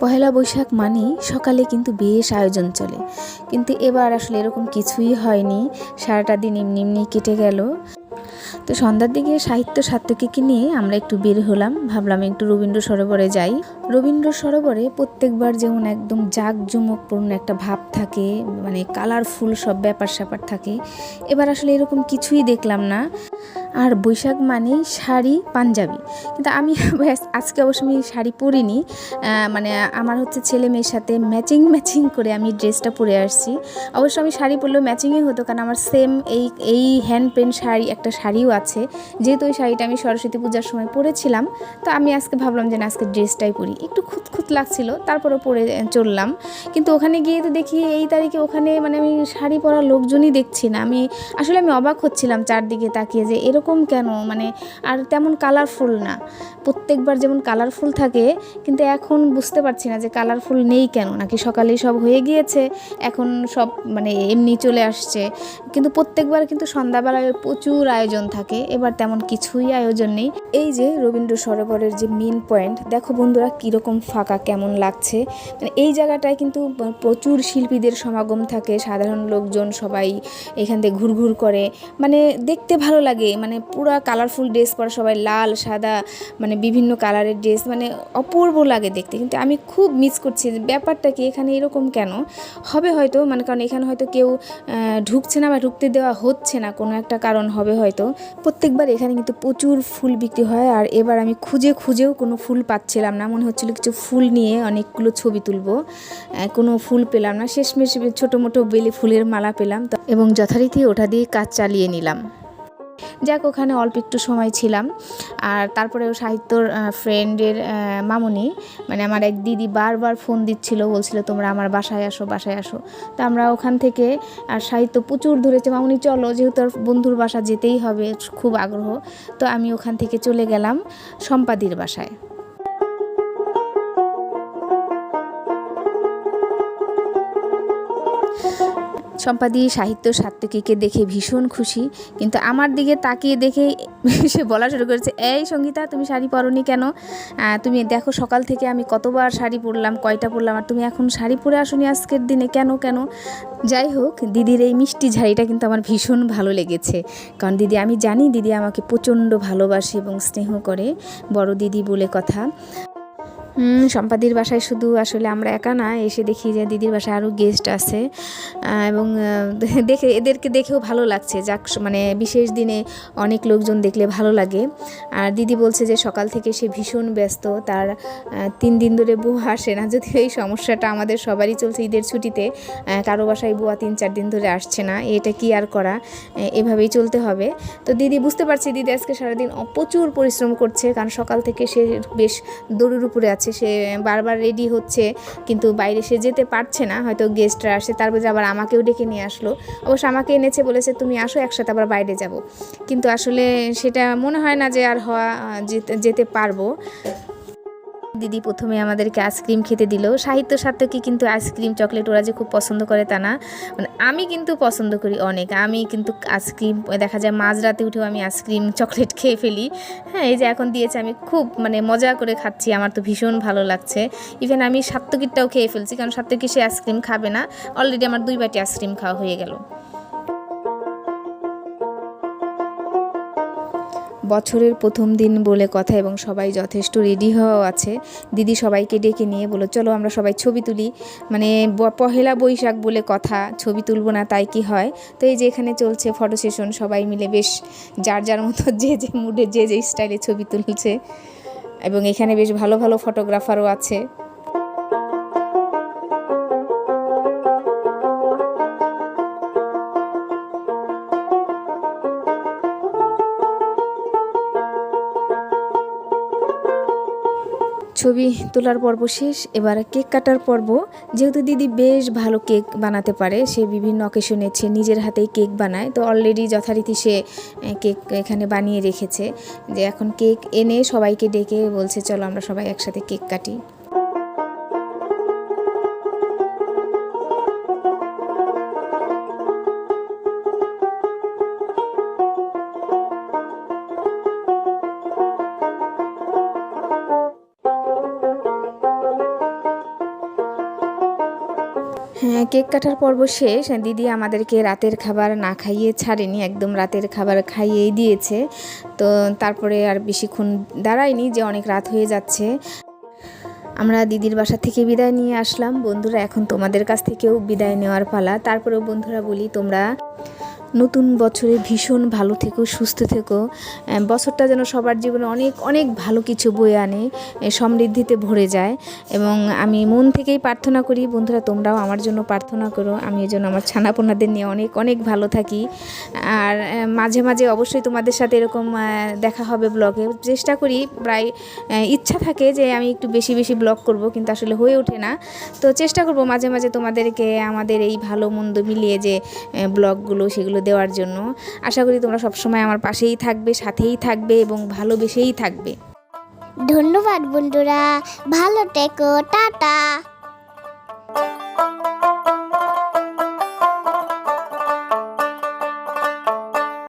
পহেলা বৈশাখ মানেই সকালে কিন্তু বেশ আয়োজন চলে। কিন্তু এবার আসলে এরকম কিছুই হয়নি। সারাটা দিন এমনি এমনি কেটে গেল। তো সন্ধ্যার দিকে সাহিত্য সাত্ত্বিককে নিয়ে আমরা একটু বের হলাম। ভাবলাম একটু রবীন্দ্র সরোবরে যাই। রবীন্দ্র সরোবরে প্রত্যেকবার যেমন একদম জাঁকজমকপূর্ণ একটা ভাব থাকে মানে কালারফুল সব ব্যাপার স্যাপার থাকে। এবার আসলে এরকম কিছুই দেখলাম না। আর বৈশাখ মানেই শাড়ি পাঞ্জাবি। কিন্তু আমি আজকে অবশ্য আমি শাড়ি পরিনি মানে আমার হচ্ছে ছেলে মেয়ের সাথে ম্যাচিং ম্যাচিং করে আমি ড্রেসটা পরে আসছি। অবশ্য আমি শাড়ি পরলেও ম্যাচিংই হতো কারণ আমার সেম এই এই হ্যান্ড পেন্ট শাড়ি, একটা শাড়িও আছে। যেহেতু ওই শাড়িটা আমি সরস্বতী পূজার সময় পরেছিলাম, তো আমি আজকে ভাবলাম যে না, আজকে ড্রেসটাই পরি। একটু খুঁত খুঁত লাগছিল তারপরে পরে চললাম। কিন্তু ওখানে গিয়ে তো দেখি এই তারিখে ওখানে মানে আমি শাড়ি পরা লোকজনই দেখছি না। আমি, আসলে আমি অবাক হচ্ছিলাম চারদিকে তাকিয়ে যে এরকম কেন? মানে আর তেমন কালারফুল না। প্রত্যেকবার যেমন কালারফুল থাকে, কিন্তু এখন বুঝতে পারছি না যে কালারফুল নেই কেন? নাকি সকালেই সব হয়ে গিয়েছে, এখন সব মানে এমনি চলে আসছে। কিন্তু প্রত্যেকবার কিন্তু সন্ধ্যাবেলায় প্রচুর আয়োজন থাকে, এবার তেমন কিছুই আয়োজন নেই। এই যে রবীন্দ্র সরোবরের যে মেন পয়েন্ট দেখো বন্ধুরা কীরকম ফাঁকা, কেমন লাগছে। মানে এই জায়গাটায় কিন্তু প্রচুর শিল্পীদের সমাগম থাকে, সাধারণ লোকজন সবাই এখান থেকে ঘুরঘুর করে। মানে দেখতে ভালো লাগে মানে পুরা কালারফুল ড্রেস পরা সবাই লাল, সাদা মানে বিভিন্ন কালারের ড্রেস মানে অপূর্ব লাগে দেখতে। কিন্তু আমি খুব মিস করছি ব্যাপারটা কি, এখানে এরকম কেন? হবে হয়তো মানে কারণ এখানে হয়তো কেউ ঢুকছে না বা ঢুকতে দেওয়া হচ্ছে না, কোনো একটা কারণ হবে হয়তো। প্রত্যেকবার এখানে কিন্তু প্রচুর ফুল বিক্রি হয়, আর এবার আমি খুঁজে খুঁজেও কোনো ফুল পাচ্ছিলাম না। মনে হচ্ছিল কিছু ফুল নিয়ে অনেকগুলো ছবি তুলবো। কোনো ফুল পেলাম না। শেষমেশ ছোটো মোটো বেলে ফুলের মালা পেলাম। এবং যথারীতি ওটা দিয়ে কাজ চালিয়ে নিলাম। যাক, ওখানে অল্প একটু সময় ছিলাম। আর তারপরেও সাহিত্যর ফ্রেন্ডের মামুনি মানে আমার এক দিদি বারবার ফোন দিচ্ছিল, বলছিল, তোমরা আমার বাসায় আসো বাসায় আসো। তো আমরা ওখান থেকে, আর সাহিত্য প্রচুর ধরেছে। মামুনি, চলো, যেহেতু বন্ধুর বাসা যেতেই হবে, খুব আগ্রহ, তো আমি ওখান থেকে চলে গেলাম সম্পাদির বাসায়। সম্পাদি সাহিত্য সাত্ত্বিকীকে দেখে ভীষণ খুশি, কিন্তু আমার দিকে তাকিয়ে দেখে সে বলা শুরু করেছে, এই সঙ্গীতা, তুমি শাড়ি পরনি কেন? তুমি দেখো সকাল থেকে আমি কতবার শাড়ি পরলাম, কয়টা পরলাম, আর তুমি এখন শাড়ি পরে আসনি আজকের দিনে, কেন কেন? যাই হোক, দিদির এই মিষ্টি ঝাড়িটা কিন্তু আমার ভীষণ ভালো লেগেছে, কারণ দিদি, আমি জানি দিদি আমাকে প্রচণ্ড ভালোবাসে এবং স্নেহ করে, বড় দিদি বলে কথা। সম্পাদির বাসায় শুধু আসলে আমরা একা না, এসে দেখি যে দিদির বাসায় আরও গেস্ট আছে। এবং দেখে, এদেরকে দেখেও ভালো লাগছে। যাক মানে বিশেষ দিনে অনেক লোকজন দেখলে ভালো লাগে। আর দিদি বলছে যে সকাল থেকে সে ভীষণ ব্যস্ত। তার তিন দিন ধরে বউ আসে না। যদিও এই সমস্যাটা আমাদের সবারই চলছে ঈদের ছুটিতে। কারও বাসায় বুয়া তিন, চার দিন ধরে আসছে না। এটা কি আর করা? এভাবেই চলতে হবে। তো দিদি, বুঝতে পারছি দিদি আজকে সারাদিন প্রচুর পরিশ্রম করছে। কারণ সকাল থেকে সে বেশ দৌড়ের উপরে আছে। সে বারবার রেডি হচ্ছে, কিন্তু বাইরে সে যেতে পারছে না। হয়তো গেস্টরা আসে, তারপরে আবার আমাকেও ডেকে নিয়ে আসলো। অবশ্য আমাকে এনেছে, বলেছে তুমি আসো, একসাথে আবার বাইরে যাব। কিন্তু আসলে সেটা মনে হয় না যে আর হওয়া যেতে পারব। দিদি প্রথমে আমাদেরকে আইসক্রিম খেতে দিল। সাহিত্য সার্থকী কিন্তু আইসক্রিম চকলেট ওরা যে খুব পছন্দ করে তা না। মানে আমি কিন্তু পছন্দ করি অনেক। আমি কিন্তু আইসক্রিম দেখা যায় মাঝরাতে উঠেও আমি আইসক্রিম চকলেট খেয়ে ফেলি। হ্যাঁ এই যে এখন দিয়েছে, আমি খুব মানে মজা করে খাচ্ছি। আমার তো ভীষণ ভালো লাগছে। ইভেন আমি সাত্তকিরটাও খেয়ে ফেলছি, কারণ সাত্তকি সে আইসক্রিম খাবে না। অলরেডি আমার দুই বাটি আইসক্রিম খাওয়া হয়ে গেল। বছরের প্রথম দিন বলে কথা এবং সবাই যথেষ্ট রেডি হওয়া আছে। দিদি সবাইকে ডেকে নিয়ে বলো চলো আমরা সবাই ছবি তুলি। মানে পহেলা বৈশাখ বলে কথা, ছবি তুলবো না তাই কি হয়? তো এই যে এখানে চলছে ফটো সেশন সবাই মিলে বেশ যার যার মতো যে যে মুডে যে যে স্টাইলে ছবি তুলছে। এবং এখানে বেশ ভালো ভালো ফটোগ্রাফারও আছে। ছবি তোলার পর্ব শেষ। এবার কেক কাটার পর্ব। যেহেতু দিদি বেশ ভালো কেক বানাতে পারে, সে বিভিন্ন অকেশনে সে নিজের হাতেই কেক বানায়। তো অলরেডি যথারীতি সে কেক এখানে বানিয়ে রেখেছে। যে এখন কেক এনে সবাইকে ডেকে বলছে, চলো আমরা সবাই একসাথে কেক কাটি। হ্যাঁ কেক কাটার পর্ব শেষ। দিদি আমাদেরকে রাতের খাবার না খাইয়ে ছাড়েনি, একদম রাতের খাবার খাইয়েই দিয়েছে। তো তারপরে আর বেশিক্ষণ দাঁড়ায়নি যে অনেক রাত হয়ে যাচ্ছে। আমরা দিদির বাসা থেকে বিদায় নিয়ে আসলাম। বন্ধুরা, এখন তোমাদের কাছ থেকেও বিদায় নেওয়ার পালা। তারপরেও বন্ধুরা বলি, তোমরা নতুন বছরে ভীষণ ভালো থেকো, সুস্থ থেকো। বছরটা যেন সবার জীবনে অনেক অনেক ভালো কিছু বয়ে আনে সমৃদ্ধিতে ভরে যায়। এবং আমি মন থেকেই প্রার্থনা করি, বন্ধুরা, তোমরাও আমার জন্য প্রার্থনা করো। আমি এই জন্য আমার ছানাপোনাদের নিয়ে অনেক অনেক ভালো থাকি। আর মাঝে মাঝে অবশ্যই তোমাদের সাথে এরকম দেখা হবে ব্লগে। চেষ্টা করি, প্রায় ইচ্ছা থাকে যে আমি একটু বেশি বেশি ব্লগ করব, কিন্তু আসলে হয়ে ওঠে না। তো চেষ্টা করব মাঝে মাঝে তোমাদেরকে আমাদের এই ভালো মন্দ মিলিয়ে যে ব্লগগুলো, সেগুলো দেওয়ার জন্য। আশা করি তোমরা সবসময় আমার পাশেই থাকবে, সাথেই থাকবে এবং ভালোবেসেই থাকবে। ধন্যবাদ বন্ধুরা, ভালো থেকো, টাটা।